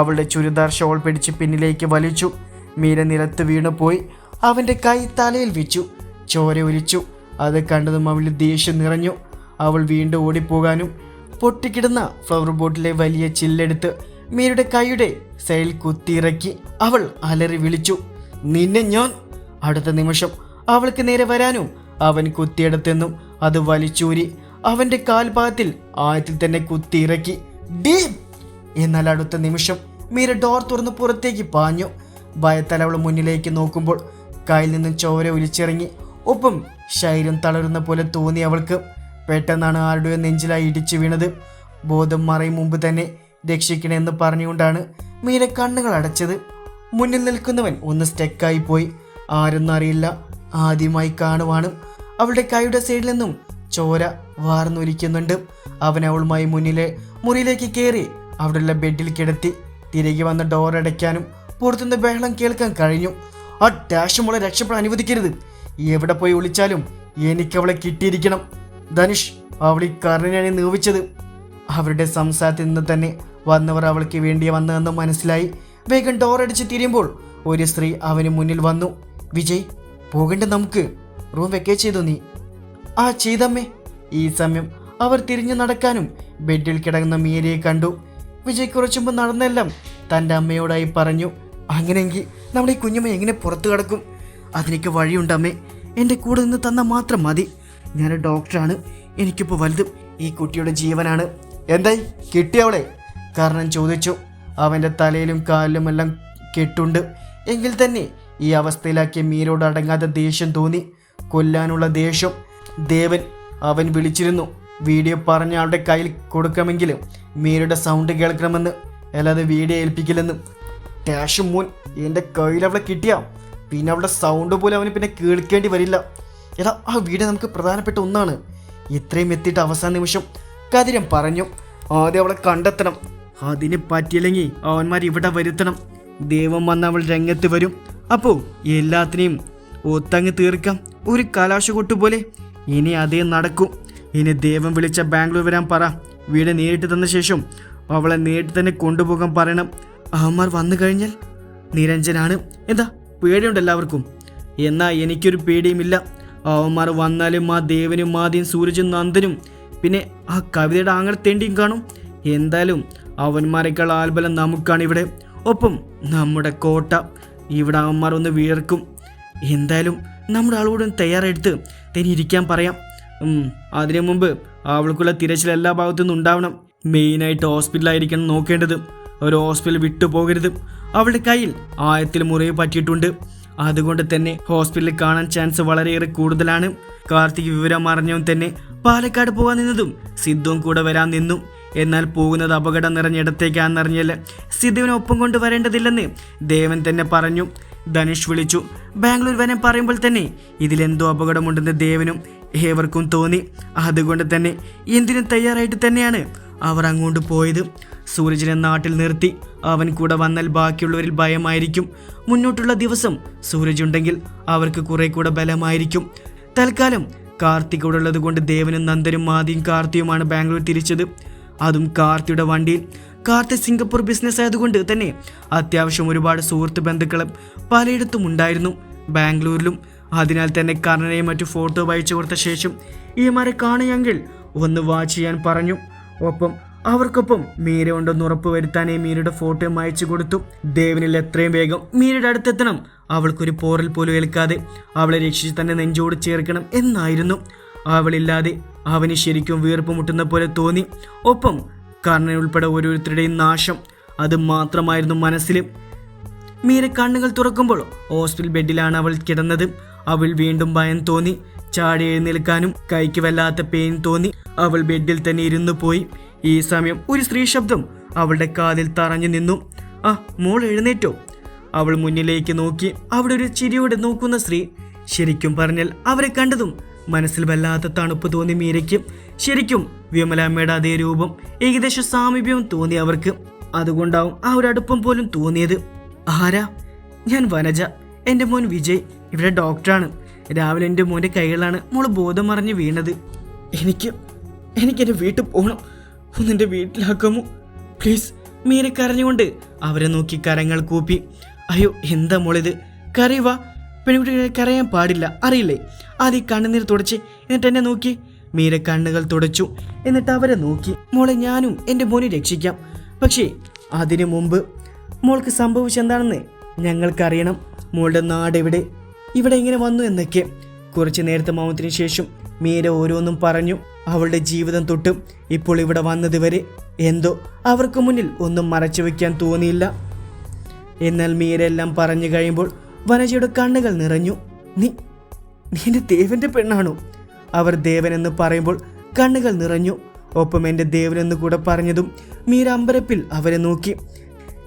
അവളുടെ ചുരിദാർ ഷോൾ പിടിച്ച് പിന്നിലേക്ക് വലിച്ചു. മീര നിലത്ത് വീണുപോയി അവന്റെ കൈ തലയിൽ വെച്ചു. ചോര ഒലിച്ചു. അത് കണ്ടതും അവൾ ദേഷ്യം നിറഞ്ഞു. അവൾ വീണ്ടും ഓടിപ്പോകാനും പൊട്ടിക്കിടുന്ന ഫ്ലവർ ബോട്ടിലെ വലിയ ചില്ലെടുത്ത് മീരയുടെ കൈയുടെ സൈൽ കുത്തിയിറക്കി അവൾ അലറി വിളിച്ചു. നിന്നെ ഞാൻ? അടുത്ത നിമിഷം അവൾക്ക് നേരെ വരാനും അവൻ കുത്തിയെടുത്തെന്നും അത് വലിച്ചൂരി അവന്റെ കാൽഭാഗത്തിൽ ആയത്തിൽ തന്നെ കുത്തിയിറക്കി. ഡീപ് എന്നാൽ അടുത്ത നിമിഷം മീര ഡോർ തുറന്ന് പുറത്തേക്ക് പാഞ്ഞു. ഭയത്താൽ അവൾ മുന്നിലേക്ക് നോക്കുമ്പോൾ കയ്യിൽ നിന്നും ചോര ഒലിച്ചിറങ്ങി. ഒപ്പം ശരീരം തളരുന്ന പോലെ തോന്നി അവൾക്ക്. പെട്ടെന്നാണ് ആരുടെയോ നെഞ്ചിലായി ഇടിച്ചു വീണത്. ബോധം മറയും മുമ്പ് തന്നെ രക്ഷിക്കണമെന്ന് പറഞ്ഞുകൊണ്ടാണ് മീര കണ്ണുകൾ അടച്ചത്. മുന്നിൽ നിൽക്കുന്നവൻ ഒന്ന് സ്റ്റെക്കായി പോയി. ആരെന്നും അറിയില്ല. ആദ്യമായി കാണുവാണ്. അവളുടെ കൈയുടെ സൈഡിൽ നിന്നും ചോര വാർന്നൊലിക്കുന്നുണ്ട്. അവൻ അവളുമായി മുന്നിലെ മുറിയിലേക്ക് കയറി അവിടെയുള്ള ബെഡിൽ കിടത്തി. തിരികെ വന്ന് ഡോർ അടയ്ക്കാനും പുറത്തുനിന്ന് ബഹളം കേൾക്കാൻ കഴിഞ്ഞു. ആ ഡാഷ് മോളെ രക്ഷപ്പെടാൻ അനുവദിക്കരുത്. എവിടെ പോയി വിളിച്ചാലും എനിക്ക് അവളെ കിട്ടിയിരിക്കണം. ധനുഷ് അവൾ ഈ കർണനാണ് നീവിച്ചത് അവരുടെ സംസാരത്തിൽ നിന്ന് തന്നെ വന്നവർ അവൾക്ക് വേണ്ടി വന്നതെന്ന് മനസ്സിലായി. വേഗം ഡോർ അടിച്ച് തിരിയുമ്പോൾ ഒരു സ്ത്രീ അവന് മുന്നിൽ വന്നു. വിജയ് പോകണ്ട നമുക്ക്. റൂം വെക്കേ ചെയ്തു നീ? ആ ചെയ്തമ്മേ. ഈ സമയം അവർ തിരിഞ്ഞു നടക്കാനും ബെഡിൽ കിടക്കുന്ന മീരയെ കണ്ടു. വിജയ് കുറച്ചു മുമ്പ് നടന്നെല്ലാം തന്റെ അമ്മയോടായി പറഞ്ഞു അങ്ങനെയെങ്കിൽ നമ്മൾ ഈ കുഞ്ഞമ്മ എങ്ങനെ പുറത്തു കിടക്കും? അതിനൊക്കെ വഴിയുണ്ട് അമ്മേ. എന്റെ കൂടെ നിന്ന് തന്നാൽ മാത്രം മതി. ഞാൻ ഡോക്ടറാണ്. എനിക്കിപ്പോൾ വലുതും ഈ കുട്ടിയുടെ ജീവനാണ്. എന്തായി? കിട്ടിയവളെ കാരണം ചോദിച്ചു. അവന്റെ തലയിലും കാലിലും എല്ലാം കെട്ടുണ്ട്. എങ്കിൽ തന്നെ ഈ അവസ്ഥയിലാക്കിയ മീരോട് അടങ്ങാത്ത ദേഷ്യം തോന്നി. കൊല്ലാനുള്ള ദേഷ്യം. ദേവൻ അവൻ വിളിച്ചിരുന്നു. വീഡിയോ പറഞ്ഞ ആളുടെ കയ്യിൽ കൊടുക്കണമെങ്കിൽ മീരയുടെ സൗണ്ട് കേൾക്കണമെന്ന് അല്ലാതെ വീഡിയോ ഏൽപ്പിക്കില്ലെന്ന്. ടാഷ് മോൻ എന്റെ കയ്യിൽ അവളെ കിട്ടിയാ. പിന്നെ അവളുടെ സൗണ്ട് പോലും അവന് പിന്നെ കേൾക്കേണ്ടി വരില്ല. എടാ ആ വീഡിയോ നമുക്ക് പ്രധാനപ്പെട്ട ഒന്നാണ്. ഇത്രയും എത്തിയിട്ട് അവസാന നിമിഷം കതിരം പറഞ്ഞു ആദ്യം അവളെ കണ്ടെത്തണം. അതിന് പറ്റിയില്ലെങ്കിൽ അവന്മാർ ഇവിടെ വരുത്തണം. ദൈവം വന്ന് അവൾ രംഗത്ത് വരും. അപ്പോൾ എല്ലാത്തിനെയും ഒത്തങ്ങ് തീർക്കാം. ഒരു കലാശകൊട്ട് പോലെ ഇനി അതേ നടക്കും. ഇനി ദൈവം വിളിച്ച ബാംഗ്ലൂർ വരാൻ പറ. വീട് നേരിട്ട് തന്ന ശേഷം അവളെ നേരിട്ട് തന്നെ കൊണ്ടുപോകാൻ പറയണം. അവന്മാർ വന്നു കഴിഞ്ഞാൽ നിരഞ്ജനാണ്. എന്താ? പേടിയുണ്ട് എല്ലാവർക്കും? എന്നാൽ എനിക്കൊരു പേടിയുമില്ല. അവന്മാർ വന്നാലും ആ ദേവനും ആദ്യം സൂരജും നന്ദനും പിന്നെ ആ കവിതയുടെ ആങ്ങൾ തെണ്ടിയും കാണും. എന്തായാലും അവന്മാരെക്കാൾ ആൽബലം നമുക്കാണ് ഇവിടെ. ഒപ്പം നമ്മുടെ കോട്ട. ഇവിടെ അവന്മാർ ഒന്ന് വീർക്കും എന്തായാലും നമ്മുടെ ആളോടും തയ്യാറെടുത്ത് തന്നെ ഇരിക്കാൻ പറയാം. അതിനു മുമ്പ് അവൾക്കുള്ള തിരച്ചിൽ എല്ലാ ഭാഗത്തു നിന്നും ഉണ്ടാവണം. മെയിനായിട്ട് ഹോസ്പിറ്റലായിരിക്കണം നോക്കേണ്ടത്. ഒരു ഹോസ്പിറ്റൽ വിട്ടു പോകരുത്. അവളുടെ കയ്യിൽ ആയത്തിൽ മുറിവ് പറ്റിയിട്ടുണ്ട്. അതുകൊണ്ട് തന്നെ ഹോസ്പിറ്റലിൽ കാണാൻ ചാൻസ് വളരെയേറെ കൂടുതലാണ്. കാർത്തിക് വിവരം അറിഞ്ഞവൻ തന്നെ പാലക്കാട് പോകാൻ നിന്നതും സിദ്ധുവും കൂടെ വരാൻ നിന്നു. എന്നാൽ പോകുന്നത് അപകടം നിറഞ്ഞിടത്തേക്കാണെന്നറിഞ്ഞാൽ സിദ്ധുവിനെ ഒപ്പം കൊണ്ടുവരേണ്ടതില്ലെന്ന് ദേവൻ തന്നെ പറഞ്ഞു. ധനുഷ് വിളിച്ചു. ബാംഗ്ലൂർ വരാൻ പറയുമ്പോൾ തന്നെ ഇതിലെന്തോ അപകടമുണ്ടെന്ന് ദേവനും ഏവർക്കും തോന്നി. അതുകൊണ്ട് തന്നെ എന്തിനും തയ്യാറായിട്ട് തന്നെയാണ് അവർ അങ്ങോട്ട് പോയത്. സൂരജിനെ നാട്ടിൽ നിർത്തി. അവൻ കൂടെ വന്നാൽ ബാക്കിയുള്ളവരിൽ ഭയമായിരിക്കും. മുന്നോട്ടുള്ള ദിവസം സൂരജ് ഉണ്ടെങ്കിൽ അവർക്ക് കുറെ കൂടെ ബലമായിരിക്കും. തൽക്കാലം കാർത്തിക് ഇവിടെ ഉള്ളത് കൊണ്ട് ദേവനും നന്ദനും മാതിയും കാർത്തിയുമാണ് ബാംഗ്ലൂർ തിരിച്ചത്. അതും കാർത്തിയുടെ വണ്ടിയിൽ. കാർത്തി സിംഗപ്പൂർ ബിസിനസ് ആയതുകൊണ്ട് തന്നെ അത്യാവശ്യം ഒരുപാട് സുഹൃത്ത് ബന്ധുക്കളും പലയിടത്തും ഉണ്ടായിരുന്നു. ബാംഗ്ലൂരിലും അതിനാൽ തന്നെ കർണനെയും മറ്റു ഫോട്ടോ വായിച്ചു കൊടുത്ത ശേഷം ഈമാരെ കാണുകയെങ്കിൽ ഒന്ന് വാച്ച് ചെയ്യാൻ പറഞ്ഞു. ഒപ്പം അവർക്കൊപ്പം മീര ഉണ്ടെന്ന് ഉറപ്പുവരുത്താനേ മീരയുടെ ഫോട്ടോയും അയച്ചു കൊടുത്തു. ദേവനിൽ എത്രയും വേഗം മീരയുടെ അടുത്തെത്തണം. അവൾക്കൊരു പോറൽ പോലും ഏൽക്കാതെ അവളെ രക്ഷിച്ച് തന്നെ നെഞ്ചോട് ചേർക്കണം എന്നായിരുന്നു. അവളില്ലാതെ അവന് ശരിക്കും വീർപ്പ് മുട്ടുന്ന പോലെ തോന്നി. ഒപ്പം കർണൻ ഉൾപ്പെടെ ഓരോരുത്തരുടെയും നാശം അത് മാത്രമായിരുന്നു മനസ്സിൽ. മീര കണ്ണുകൾ തുറക്കുമ്പോൾ ഹോസ്പിറ്റൽ ബെഡിലാണ് അവൾ കിടന്നത്. അവൾ വീണ്ടും ഭയം തോന്നി. ചാടി എഴുന്നേൽക്കാനും കൈക്ക് വല്ലാത്ത പെയിൻ തോന്നി. അവൾ ബെഡിൽ തന്നെ ഇരുന്നു പോയി. ഈ സമയം ഒരു സ്ത്രീ ശബ്ദം അവളുടെ കാതിൽ തറഞ്ഞു നിന്നു. ആ മോൾ എഴുന്നേറ്റോ? അവൾ മുന്നിലേക്ക് നോക്കി. അവിടെ ഒരു ചിരിയോടെ നോക്കുന്ന സ്ത്രീ ശരിക്കും പറഞ്ഞാൽ അവരെ കണ്ടതും മനസ്സിൽ വല്ലാത്ത തണുപ്പ് തോന്നി മീരയ്ക്ക്. ശരിക്കും വിമലാമ്മയുടെ അതേ രൂപം ഏകദേശം സാമീപ്യവും തോന്നി അവർക്ക്. അതുകൊണ്ടാവും ആ ഒരു അടുപ്പം പോലും തോന്നിയത്. ആരാ? ഞാൻ വനജ. എന്റെ മോൻ വിജയ് ഇവിടെ ഡോക്ടറാണ്. രാവിലെ എന്റെ മോന്റെ കൈകളാണ് മോൾ ബോധം മറിഞ്ഞ് വീണത്. എനിക്ക് എനിക്കെന്റെ വീട്ടിൽ പോകണം ഒന്ന് എന്റെ വീട്ടിലാക്കാമോ? പ്ലീസ് മീര കരഞ്ഞുകൊണ്ട് അവരെ നോക്കി കരങ്ങൾ കൂപ്പി. അയ്യോ എന്താ മോളിത്? കരയുവാ പെൺകുട്ടികളെ കരയാൻ പാടില്ല അറിയില്ലേ? ആദ്യം കണ്ണുനീർ തുടച്ച് എന്നിട്ട് എന്നെ നോക്കി. മീര കണ്ണുകൾ തുടച്ചു എന്നിട്ട് അവരെ നോക്കി. മോളെ ഞാനും എന്റെ മോനെ രക്ഷിക്കാം. പക്ഷേ അതിനു മുമ്പ് മോൾക്ക് സംഭവിച്ചെന്താണെന്ന് ഞങ്ങൾക്കറിയണം. മോളുടെ നാട് എവിടെ? ഇവിടെ എങ്ങനെ വന്നു എന്നൊക്കെ. കുറച്ച് നേരത്തെ മൗനത്തിന് ശേഷം മീര ഓരോന്നും പറഞ്ഞു. അവളുടെ ജീവിതം തൊട്ടും ഇപ്പോൾ ഇവിടെ വന്നത് വരെ എന്തോ അവർക്ക് മുന്നിൽ ഒന്നും മറച്ചു വയ്ക്കാൻ തോന്നിയില്ല. എന്നാൽ മീര എല്ലാം പറഞ്ഞു കഴിയുമ്പോൾ വനജയുടെ കണ്ണുകൾ നിറഞ്ഞു. നീ നീ എന്റെ ദേവന്റെ പെണ്ണാണോ? അവർ ദേവൻ എന്ന് പറയുമ്പോൾ കണ്ണുകൾ നിറഞ്ഞു. ഒപ്പം എന്റെ ദേവനെന്ന് കൂടെ പറഞ്ഞതും മീര അമ്പരപ്പിൽ അവരെ നോക്കി.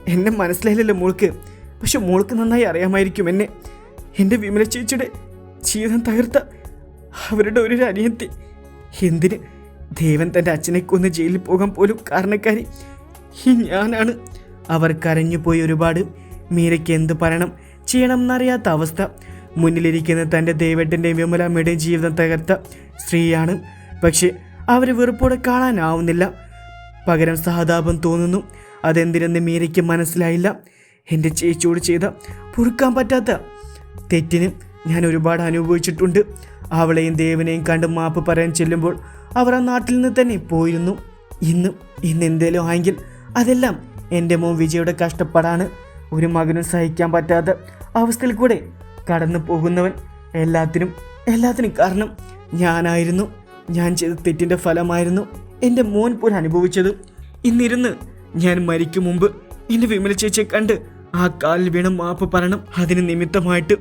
എന്നെ മനസ്സിലായില്ലല്ലോ മോൾക്ക്. പക്ഷെ മോൾക്ക് നന്നായി അറിയാമായിരിക്കും എന്നെ. എന്റെ വിമല ചേച്ചിയുടെ ജീവിതം തകർത്ത അവരുടെ ഒരു അനിയത്തി. എന്തിന് ദേവൻ തന്റെ അച്ഛനെ കൊന്ന് ജയിലിൽ പോകാൻ പോലും കാരണക്കാരി? ഈ ഞാനാണ്. അവർ കരഞ്ഞുപോയി ഒരുപാട്. മീരയ്ക്ക് എന്ത് പറയണം? ചെയ്യണം എന്നറിയാത്ത അവസ്ഥ. മുന്നിലിരിക്കുന്ന തന്റെ ദേവേട്ടന്റെയും വിമലാമ്മയുടെയും ജീവിതം തകർത്ത സ്ത്രീയാണ്. പക്ഷേ അവരെ വെറുപ്പോടെ കാണാനാവുന്നില്ല. പകരം സഹതാപം തോന്നുന്നു. അതെന്തിനെന്ന് മീരയ്ക്ക് മനസ്സിലായില്ല. എന്റെ ചേച്ചിയോട് ചെയ്ത പൊറുക്കാൻ പറ്റാത്ത തെറ്റിന് ഞാൻ ഒരുപാട് അനുഭവിച്ചിട്ടുണ്ട്. അവളെയും ദേവനെയും കണ്ട് മാപ്പ് പറയാൻ ചെല്ലുമ്പോൾ അവർ ആ നാട്ടിൽ നിന്ന് തന്നെ പോയിരുന്നു. ഇന്ന് ഇന്ന് എന്തേലും ആയെങ്കിൽ അതെല്ലാം എന്റെ മോൻ വിജയുടെ കഷ്ടപ്പാടാണ്. ഒരു മകനും സഹിക്കാൻ പറ്റാത്ത അവസ്ഥയിൽ കൂടെ കടന്നു പോകുന്നവൻ എല്ലാത്തിനും എല്ലാത്തിനും കാരണം ഞാനായിരുന്നു. ഞാൻ ചെയ്ത തെറ്റിന്റെ ഫലമായിരുന്നു എന്റെ മോൻ പോലും അനുഭവിച്ചത് ഇന്നിരുന്ന് ഞാൻ മരിക്കും മുമ്പ് എന്റെ വിമല ചേച്ചിയെ കണ്ട് ആ കാലിൽ വീണ് മാപ്പ് പറയണം. അതിന് നിമിത്തമായിട്ട്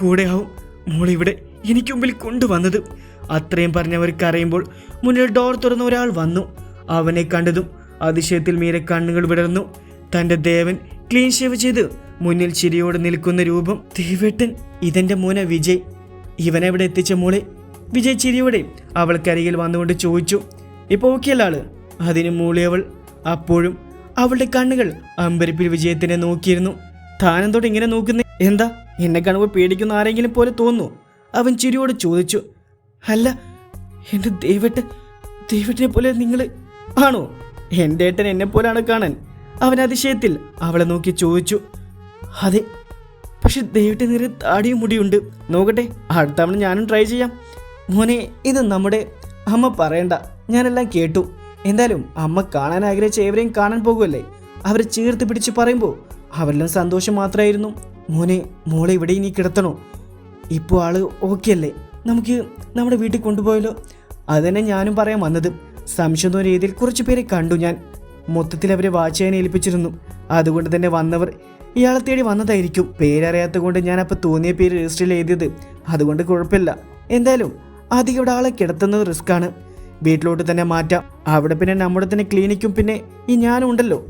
കൂടെയാവും മോളിവിടെ എനിക്ക് മുമ്പിൽ കൊണ്ടുവന്നത്. അത്രയും പറഞ്ഞവർക്ക് അറിയുമ്പോൾ മുന്നിൽ ഡോർ തുറന്ന ഒരാൾ വന്നു. അവനെ കണ്ടതും അതിശയത്തിൽ മീരെ കണ്ണുകൾ വിടർന്നു. തന്റെ ദേവൻ ക്ലീൻ ഷേവ് ചെയ്ത് മുന്നിൽ ചിരിയോടെ നിൽക്കുന്ന രൂപം. തീവെട്ടൻ ഇതെന്റെ മോനെ വിജയ്. ഇവനെവിടെ എത്തിച്ച മോളെ? വിജയ് ചിരിയോടെ അവൾക്കരികിൽ വന്നുകൊണ്ട് ചോദിച്ചു. ഇപ്പോൾ ഓക്കെ അല്ല ആൾ? അതിന് മൂളിയവൾ അപ്പോഴും അവളുടെ കണ്ണുകൾ അമ്പരിപ്പിൽ വിജയത്തിനെ നോക്കിയിരുന്നു. താനെന്തോട്ട് ഇങ്ങനെ നോക്കുന്നേ? എന്താ? എന്നെ കാണുമ്പോൾ പേടിക്കുന്ന ആരെങ്കിലും പോലെ തോന്നുന്നു. അവൻ ചിരിയോട് ചോദിച്ചു. അല്ല എന്റെ ദൈവട്ട് ദൈവട്ടിനെ പോലെ നിങ്ങൾ ആണോ? എന്റെ ഏട്ടൻ എന്നെ പോലാണ് കാണാൻ. അവൻ അതിശയത്തിൽ അവളെ നോക്കി ചോദിച്ചു. അതെ പക്ഷെ ദൈവത്തെ നേരെ താടിയും മുടിയുണ്ട്. നോക്കട്ടെ അടുത്തവണ ഞാനും ട്രൈ ചെയ്യാം. മോനെ ഇത് നമ്മുടെ അമ്മ പറയണ്ട. ഞാനെല്ലാം കേട്ടു. എന്തായാലും അമ്മ കാണാൻ ആഗ്രഹിച്ച ഏവരെയും കാണാൻ പോകുമല്ലേ അവരെ ചേർത്ത് പിടിച്ച് പറയുമ്പോൾ അവരെല്ലാം സന്തോഷം മാത്രമായിരുന്നു. മോനെ മോളെ ഇവിടെ ഇനി കിടത്തണോ? ഇപ്പോൾ ആൾ ഓക്കെ അല്ലേ? നമുക്ക് നമ്മുടെ വീട്ടിൽ കൊണ്ടുപോയല്ലോ അത് തന്നെ ഞാനും പറയാൻ വന്നത്. സംശയം തോന്നിയ രീതിയിൽ കുറച്ച് പേരെ കണ്ടു ഞാൻ. മൊത്തത്തിൽ അവരെ വാച്ച് ചെയ്യാൻ ഏൽപ്പിച്ചിരുന്നു. അതുകൊണ്ട് തന്നെ വന്നവർ ഇയാളെ തേടി വന്നതായിരിക്കും. പേരറിയാത്ത കൊണ്ട് ഞാൻ അപ്പോൾ തോന്നിയ പേര് രജിസ്റ്ററിൽ എഴുതിയത് അതുകൊണ്ട് കുഴപ്പമില്ല. എന്തായാലും അധികം ഇവിടെ ആളെ കിടത്തുന്നത് റിസ്ക്കാണ് വീട്ടിലോട്ട് തന്നെ മാറ്റാം. അവിടെ പിന്നെ നമ്മുടെ തന്നെ ക്ലിനിക്കും പിന്നെ ഈ ഞാനും ഉണ്ടല്ലോ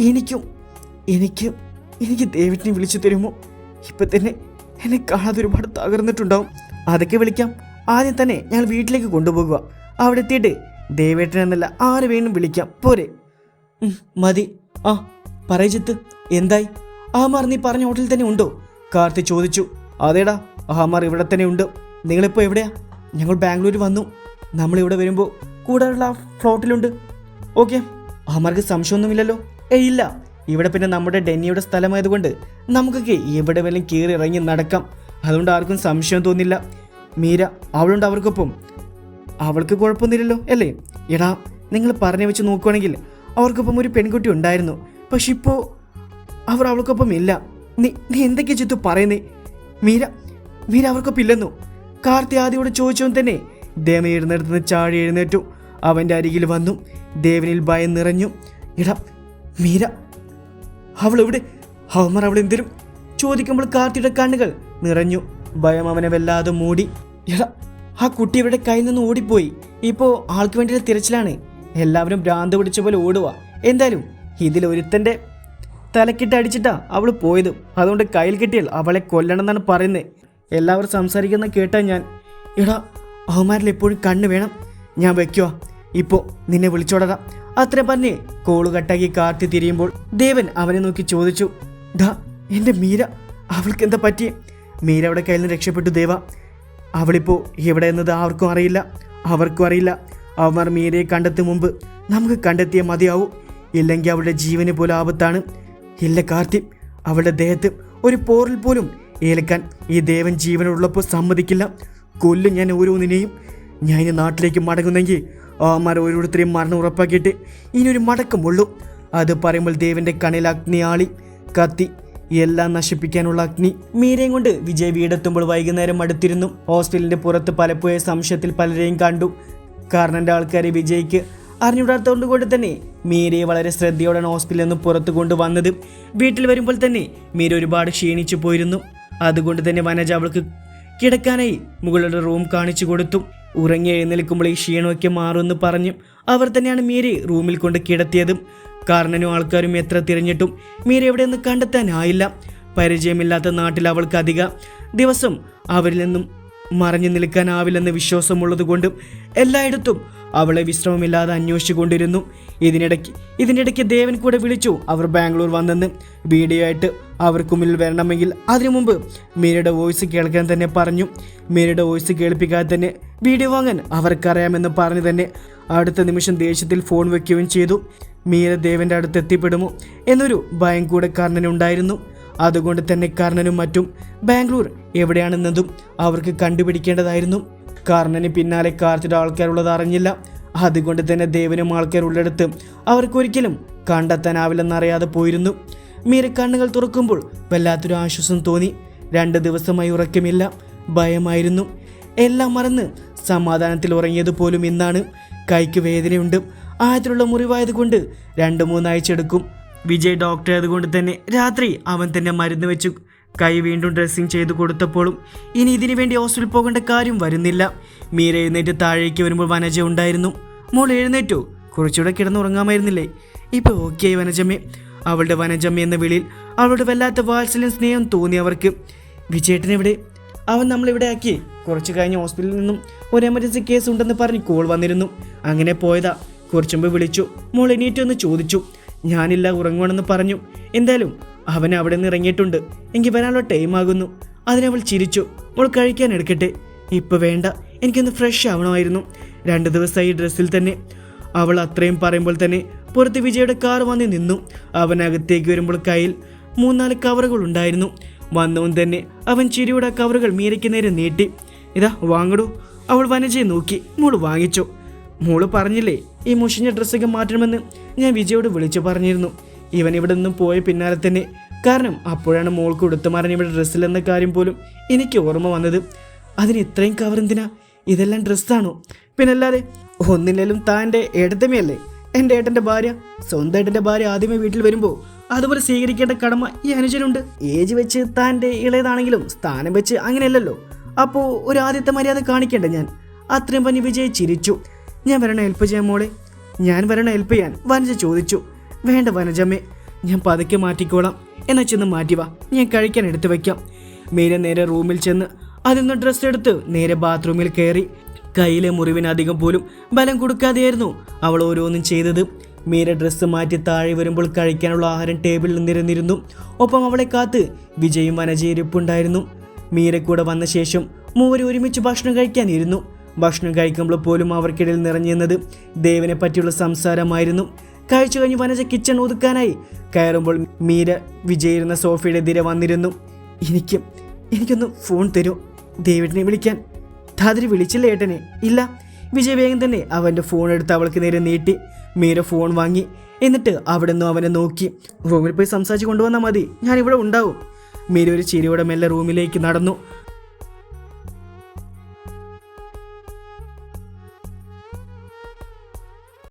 എനിക്കും എനിക്ക് എനിക്ക് ഡേവിഡിനെ വിളിച്ചു തരുമോ? ഇപ്പൊ തന്നെ എന്നെ കാണാതെ ഒരുപാട് തകർന്നിട്ടുണ്ടാവും. അതൊക്കെ വിളിക്കാം. ആദ്യം തന്നെ ഞങ്ങൾ വീട്ടിലേക്ക് കൊണ്ടുപോകുക. അവിടെ എത്തിയിട്ട് ദേവേട്ടൻ എന്നല്ല ആര് വേണം വിളിക്കാം. പോരെ. മതി. ആ പറയജിത്ത് എന്തായി? ആമാർ നീ പറഞ്ഞ ഹോട്ടലിൽ തന്നെ ഉണ്ടോ? കാർത്തി ചോദിച്ചു. അതേടാ ആമാർ ഇവിടെ തന്നെ ഉണ്ട്. നിങ്ങളിപ്പോൾ എവിടെയാ? ഞങ്ങൾ ബാംഗ്ലൂർ വന്നു. നമ്മളിവിടെ വരുമ്പോൾ കൂടെയുള്ള ആ ഫ്ലോട്ടിലുണ്ട്. ഓക്കെ അമർക്ക് സംശയമൊന്നുമില്ലല്ലോ. ഏയ് ഇല്ല. ഇവിടെ പിന്നെ നമ്മുടെ ഡെന്നിയുടെ സ്ഥലമായതുകൊണ്ട് നമുക്കൊക്കെ എവിടെ വല്ലതും കയറി ഇറങ്ങി നടക്കാം. അതുകൊണ്ട് ആർക്കും സംശയം തോന്നില്ല. മീര അവളുണ്ട് അവർക്കൊപ്പം. അവൾക്ക് കുഴപ്പമൊന്നുമില്ലല്ലോ അല്ലേ? എടാ നിങ്ങൾ പറഞ്ഞു വെച്ച് നോക്കുവാണെങ്കിൽ അവർക്കൊപ്പം ഒരു പെൺകുട്ടി ഉണ്ടായിരുന്നു. പക്ഷെ ഇപ്പോൾ അവർ അവൾക്കൊപ്പം ഇല്ല. നീ നീ എന്തൊക്കെ ചിത്തു പറയുന്നേ? മീര മീര അവർക്കൊപ്പം ഇല്ലെന്നു? കാർത്തി ആദ്യയോട് ചോദിച്ചവൻ തന്നെ ദേവൻ എഴുന്നേറ്റ് നിന്ന് ചാടി എഴുന്നേറ്റു. അവന്റെ അരികിൽ വന്നു. ദേവനിൽ ഭയം നിറഞ്ഞു. ഇട മീര അവന്മാർ അവൾ എന്തിനും? ചോദിക്കുമ്പോൾ കാർത്തിയുടെ കണ്ണുകൾ നിറഞ്ഞു. ഭയം അവനെ വല്ലാതെ മൂടി. എടാ ആ കുട്ടി ഇവരുടെ കയ്യിൽ നിന്ന് ഓടിപ്പോയി. ഇപ്പോൾ ആൾക്ക് വേണ്ടിയുള്ള തിരച്ചിലാണ്. എല്ലാവരും ഭ്രാന്ത് പിടിച്ച പോലെ ഓടുക എന്തായാലും ഇതിൽ ഒരുത്തന്റെ തലക്കിട്ട് അടിച്ചിട്ടാ അവൾ പോയത്. അതുകൊണ്ട് കയ്യിൽ കിട്ടിയാൽ അവളെ കൊല്ലണം എന്നാണ് പറയുന്നത് എല്ലാവരും സംസാരിക്കുന്ന കേട്ടാ ഞാൻ. എടാ അവന്മാരിൽ എപ്പോഴും കണ്ണ് വേണം. ഞാൻ വെക്കുവാ. ഇപ്പോൾ നിന്നെ വിളിച്ചോടതാ അത്ര പറഞ്ഞ് കോൾ കട്ടാക്കി കാർത്തി തിരിയുമ്പോൾ ദേവൻ അവനെ നോക്കി ചോദിച്ചു ഡാ എന്റെ മീര. അവൾക്ക് എന്താ പറ്റിയേ മീര അവിടെ കയ്യിൽ നിന്ന് രക്ഷപ്പെട്ടു ദേവ. അവളിപ്പോൾ എവിടെ എന്നത് ആർക്കും അറിയില്ല. അവർക്കും അറിയില്ല. അവന്മാർ മീരയെ കണ്ടെത്തും മുമ്പ് നമുക്ക് കണ്ടെത്തിയ മതിയാവൂ. ഇല്ലെങ്കിൽ അവളുടെ ജീവന് പോലും ആപത്താണ്. ഇല്ല കാർത്തി. അവളുടെ ദേഹത്ത് ഒരു പോറിൽ പോലും ഏൽക്കാൻ ഈ ദേവൻ ജീവനുള്ളപ്പോൾ സമ്മതിക്കില്ല. കൊല്ലും ഞാൻ ഓരോന്നിനെയും. ഞാൻ ഇനി നാട്ടിലേക്ക് മടങ്ങുന്നെങ്കിൽ ആമാർ ഓരോരുത്തരെയും മരണം ഉറപ്പാക്കിയിട്ട് ഇനിയൊരു മടക്കമുള്ളൂ. അത് പറയുമ്പോൾ ദേവന്റെ കണ്ണിൽ അഗ്നി ആളി കത്തി എല്ലാം നശിപ്പിക്കാനുള്ള അഗ്നി. മീരയും കൊണ്ട് വിജയ് വീടെത്തുമ്പോൾ വൈകുന്നേരം അടുത്തിരുന്നു. ഹോസ്റ്റലിന്റെ പുറത്ത് പലപ്പോഴും സംശയത്തിൽ പലരെയും കണ്ടു. കാരണന്റെ ആൾക്കാരെ വിജയ്ക്ക് അറിഞ്ഞുവിടാത്തതുകൊണ്ട് കൊണ്ട് തന്നെ മീരയെ വളരെ ശ്രദ്ധയോടെയാണ് ഹോസ്പിറ്റലിൽ നിന്ന് പുറത്തു കൊണ്ടുവന്നത്. വീട്ടിൽ വരുമ്പോൾ തന്നെ മീര ഒരുപാട് ക്ഷീണിച്ചു പോയിരുന്നു. അതുകൊണ്ട് തന്നെ വനജ അവൾക്ക് കിടക്കാനായി മുകളുടെ റൂം കാണിച്ചു കൊടുത്തു. ഉറങ്ങി എഴുന്നേൽക്കുമ്പോൾ ഈ ക്ഷീണമൊക്കെ മാറുമെന്ന് പറഞ്ഞു. അവർ തന്നെയാണ് മീരയെ റൂമിൽ കൊണ്ട് കിടത്തിയതും. കാരണനും ആൾക്കാരും എത്ര തിരഞ്ഞിട്ടും മീര എവിടെയൊന്നും കണ്ടെത്താനായില്ല. പരിചയമില്ലാത്ത നാട്ടിൽ അവൾക്ക് അധിക ദിവസം അവരിൽ നിന്നും മറഞ്ഞു നിൽക്കാനാവില്ലെന്ന് വിശ്വാസമുള്ളതുകൊണ്ടും എല്ലായിടത്തും അവളെ വിശ്രമമില്ലാതെ അന്വേഷിച്ചുകൊണ്ടിരുന്നു. ഇതിനിടയ്ക്ക് ഇതിനിടയ്ക്ക് ദേവൻ കൂടെ വിളിച്ചു. അവർ ബാംഗ്ലൂർ വന്നെന്ന്. വീഡിയോ ആയിട്ട് അവർക്ക് മുന്നിൽ വരണമെങ്കിൽ അതിനു മുമ്പ് മീരയുടെ വോയിസ് കേൾക്കാൻ തന്നെ പറഞ്ഞു. മീരയുടെ വോയിസ് കേൾപ്പിക്കാതെ തന്നെ വീഡിയോ വാങ്ങാൻ അവർക്കറിയാമെന്ന് പറഞ്ഞു തന്നെ അടുത്ത നിമിഷം ദേഷ്യത്തിൽ ഫോൺ വെക്കുകയും ചെയ്തു. മീര ദേവന്റെ അടുത്ത് എത്തിപ്പെടുമോ എന്നൊരു ഭയം കൂടെ കർണനുണ്ടായിരുന്നു. അതുകൊണ്ട് തന്നെ കർണനും മറ്റും ബാംഗ്ലൂർ എവിടെയാണെന്നതും അവർക്ക് കണ്ടുപിടിക്കേണ്ടതായിരുന്നു. കർണന് പിന്നാലെ കാർത്തിയുടെ ആൾക്കാരുള്ളത് അറിഞ്ഞില്ല. അതുകൊണ്ട് തന്നെ ദേവനും ഉള്ളെടുത്ത്. അവർക്കൊരിക്കലും കണ്ടെത്താനാവില്ലെന്നറിയാതെ പോയിരുന്നു. മീര കണ്ണുകൾ തുറക്കുമ്പോൾ വല്ലാത്തൊരു ആശ്വാസം തോന്നി. രണ്ട് ദിവസമായി ഉറക്കമില്ല. ഭയമായിരുന്നു. എല്ലാം മറന്ന് സമാധാനത്തിൽ ഉറങ്ങിയത് പോലും ഇന്നാണ്. കൈക്ക് വേദനയുണ്ട്. ആയത്തിലുള്ള മുറിവായതുകൊണ്ട് രണ്ട് മൂന്നാഴ്ച എടുക്കും. വിജയ് ഡോക്ടർ ആയതുകൊണ്ട് തന്നെ രാത്രി അവൻ തന്നെ മരുന്ന് വെച്ചു. കൈ വീണ്ടും ഡ്രസ്സിങ് ചെയ്തു കൊടുത്തപ്പോഴും ഇനി ഇതിനു വേണ്ടി ഹോസ്റ്റലിൽ പോകേണ്ട കാര്യം വരുന്നില്ല. മീര എഴുന്നേറ്റ് താഴേക്ക് വരുമ്പോൾ വനജ ഉണ്ടായിരുന്നു. മോൾ എഴുന്നേറ്റോ. കുറച്ചുകൂടെ കിടന്നുറങ്ങാമായിരുന്നില്ലേ? ഇപ്പൊ ഓക്കെ വനജമ്മേ. അവളുടെ വനജമ്മ എന്ന വിളിയിൽ അവളുടെ വല്ലാത്ത വാത്സല്യം സ്നേഹം തോന്നി അവർക്ക്. വിജയേട്ടൻ എവിടെ? അവൻ നമ്മളിവിടെ ആക്കി. കുറച്ച് കഴിഞ്ഞ് ഹോസ്പിറ്റലിൽ നിന്നും ഒരു എമർജൻസി കേസ് ഉണ്ടെന്ന് പറഞ്ഞ് കോൾ വന്നിരുന്നു. അങ്ങനെ പോയതാ. കുറച്ചു മുമ്പ് വിളിച്ചു. മോൾ എണീറ്റൊന്ന് ചോദിച്ചു. ഞാനില്ല ഉറങ്ങുവാണെന്ന് പറഞ്ഞു. എന്തായാലും അവൻ അവിടെ നിന്ന് ഇറങ്ങിയിട്ടുണ്ട്. എങ്കിൽ വരാനുള്ള ടൈം ആകുന്നു. അതിനവൾ ചിരിച്ചു. അവൾ കഴിക്കാൻ എടുക്കട്ടെ. ഇപ്പൊ വേണ്ട. എനിക്കൊന്ന് ഫ്രഷ് ആവണമായിരുന്നു. രണ്ട് ദിവസമായി ഡ്രസ്സിൽ തന്നെ. അവൾ അത്രയും പറയുമ്പോൾ തന്നെ പുറത്ത് വിജയുടെ കാർ വന്ന് നിന്നു. അവൻ അകത്തേക്ക് വരുമ്പോൾ കയ്യിൽ മൂന്നാൽ കവറുകൾ ഉണ്ടായിരുന്നു. വന്നവൻ തന്നെ അവൻ ചിരിയുടെ കവറുകൾ മീരയ്ക്ക് നേരെ നീട്ടി. ഇതാ വാങ്ങടൂ. അവൾ വനജയെ നോക്കി. മോൾ വാങ്ങിച്ചു. മോൾ പറഞ്ഞില്ലേ ഈ മുഷിഞ്ഞ ഡ്രസ്സൊക്കെ മാറ്റണമെന്ന് ഞാൻ വിജയോട് വിളിച്ചു പറഞ്ഞിരുന്നു. ഇവൻ ഇവിടെ നിന്നും പോയ പിന്നാലെ തന്നെ. കാരണം അപ്പോഴാണ് മോൾക്ക് ഉടുത്തു മറിഞ്ഞ ഇവിടെ ഡ്രസ്സിലെന്ന കാര്യം പോലും എനിക്ക് ഓർമ്മ വന്നത്. അതിന് ഇത്രയും കവർ എന്തിനാ? ഇതെല്ലാം ഡ്രസ്സാണോ? പിന്നല്ലാതെ ഒന്നില്ലേലും താന്റെ ഏട്ടത്തമ്മയല്ലേ? എന്റെ ഏട്ടന്റെ ഭാര്യ. സ്വന്തം ഏട്ടന്റെ ഭാര്യ ആദ്യമേ വീട്ടിൽ വരുമ്പോൾ അതുപോലെ സ്വീകരിക്കേണ്ട കടമ ഈ അനുജനുണ്ട്. ഏജ് വെച്ച് താന്റെ ഇളയതാണെങ്കിലും സ്ഥാനം വെച്ച് അങ്ങനെയല്ലല്ലോ. അപ്പോൾ ഒരു ആദ്യത്തെ മര്യാദ കാണിക്കേണ്ട ഞാൻ. അത്രയും പനി വിജയ് ചിരിച്ചു. ഞാൻ വരണ ഹെൽപ്പ് ചെയ്യാൻ മോളെ? ഞാൻ വരണ ഹെൽപ്പ് ചെയ്യാൻ? വനജ ചോദിച്ചു. വേണ്ട വനജമ്മേ ഞാൻ പതുക്കെ മാറ്റിക്കോളാം. എന്നാ ചെന്ന് മാറ്റി വാ. ഞാൻ കഴിക്കാൻ എടുത്തു വയ്ക്കാം മീര നേരെ റൂമിൽ ചെന്ന് അതിൽ നിന്ന് ഡ്രസ്സ് എടുത്ത് നേരെ ബാത്റൂമിൽ കയറി. കയ്യിലെ മുറിവിനധികം പോലും ബലം കൊടുക്കാതെയായിരുന്നു അവൾ ഓരോന്നും ചെയ്തത്. മീര ഡ്രസ്സ് മാറ്റി താഴെ വരുമ്പോൾ കഴിക്കാനുള്ള ആഹാരം ടേബിളിൽ നിരന്നിരുന്നു. ഒപ്പം അവളെ കാത്ത് വിജയും വനജയിരിപ്പുണ്ടായിരുന്നു മീര കൂടെ വന്ന ശേഷം മൂവരും ഒരുമിച്ച് ഭക്ഷണം കഴിക്കാനിരുന്നു. ഭക്ഷണം കഴിക്കുമ്പോൾ പോലും അവർക്കിടയിൽ നിറഞ്ഞിരുന്നത് ദേവനെ പറ്റിയുള്ള സംസാരമായിരുന്നു. കഴിച്ചു കഴിഞ്ഞ് വനജ കിച്ചൺ ഒതുക്കാനായി. കയറുമ്പോൾ മീര വിജയിരുന്ന സോഫിയുടെ എതിരെ വന്നിരുന്നു. എനിക്ക് എനിക്കൊന്ന് ഫോൺ തരൂ ദേവിഡിനെ വിളിക്കാൻ. ധാതിരി വിളിച്ചില്ല ഏട്ടനെ? ഇല്ല. വിജയ് വേഗം തന്നെ അവന്റെ ഫോൺ എടുത്ത് അവൾക്ക് നേരെ നീട്ടി. മീര ഫോൺ വാങ്ങി. എന്നിട്ട് അവിടെ നിന്നും അവനെ നോക്കി. റൂമിൽ പോയി സംസാരിച്ച് കൊണ്ടുവന്നാൽ മതി. ഞാൻ ഇവിടെ ഉണ്ടാവും. മീര ഒരു ചിരിയോടെ മെല്ലെ റൂമിലേക്ക് നടന്നു.